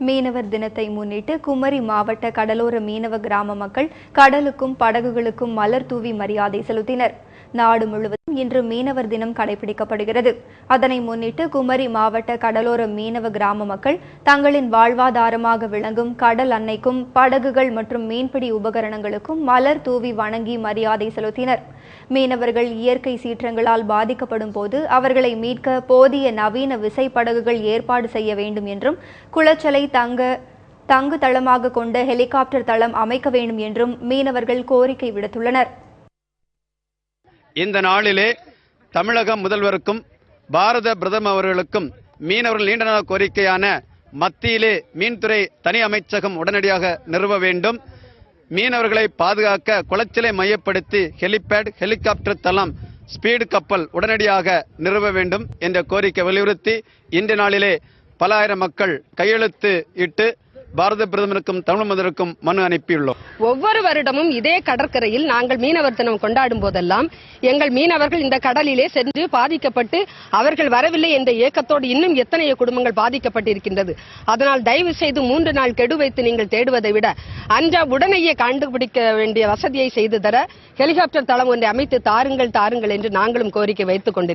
மீனவர் தினத்தை முன்னிட்டு குமரி மாவட்ட கடலோர மீனவ கிராம மக்கள் கடலுக்கும் படகுகளுக்கும் மலர் தூவி மரியாதை செலுத்தினர். நாடு முழுவதும் இன்று மீனவர் தினம் கடைபிடிக்கப்படுகிறது. அதனை முன்னிட்டு குமரி மாவட்ட கடலோர மீனவ கிராம மக்கள் தங்களின் வாழ்வாதாரமாக விளங்கும் கடல் அன்னைக்கும் படகுகள் மற்றும் மீன்பிடி உபகரணங்களுக்கும் மலர் தூவி வணங்கி மரியாதை செலுத்தினர். மீனவர்கள் இயற்கை சீற்றங்களால் பாதிக்கப்படும் போது அவர்களை மீட்க போதிய நவீன விசைப்படகுகள் ஏற்பாடு செய்ய வேண்டும் என்றும் குளச்சலை தங்க தங்கு தளமாக கொண்ட ஹெலிகாப்டர் தளம் அமைக்க வேண்டும் என்றும் மீனவர்கள் கோரிக்கை விடுத்துள்ளனர். இந்த நாளிலே தமிழக முதல்வருக்கும் பாரத பிரதம அவர்களுக்கும் மீனவர்கள் நீண்ட நாள் கோரிக்கையான மத்தியிலே மீன்துறை தனி அமைச்சகம் உடனடியாக நிறுவ வேண்டும். மீனவர்களை பாதுகாக்க குளச்சலை மையப்படுத்தி ஹெலிபேட் ஹெலிகாப்டர் தளம் ஸ்பீடு கப்பல் உடனடியாக நிறுவ வேண்டும் என்ற கோரிக்கை வலியுறுத்தி இன்று நாளிலே பல ஆயிரம் மக்கள் கையெழுத்து இட்டு பாரத பிரதமருக்கும் தமிழ் மதருக்கும் மனு அனுப்பியுள்ளோம். ஒவ்வொரு வருடமும் இதே கடற்கரையில் நாங்கள் மீனவர் தினம் கொண்டாடும் போதெல்லாம் எங்கள் மீனவர்கள் இந்த கடலிலே சென்று பாதிக்கப்பட்டு அவர்கள் வரவில்லை என்ற ஏக்கத்தோடு இன்னும் எத்தனையோ குடும்பங்கள் பாதிக்கப்பட்டிருக்கின்றது. அதனால் தயவு செய்து மூன்று நாள் கெடு வைத்து நீங்கள் தேடுவதை விட அன்றா உடனேயே கண்டுபிடிக்க வேண்டிய வசதியை செய்து தர ஹெலிகாப்டர் தளம் ஒன்றை அமைத்து தாருங்கள் தாருங்கள் என்று நாங்களும் கோரிக்கை வைத்துக் கொண்டிருக்கிறோம்.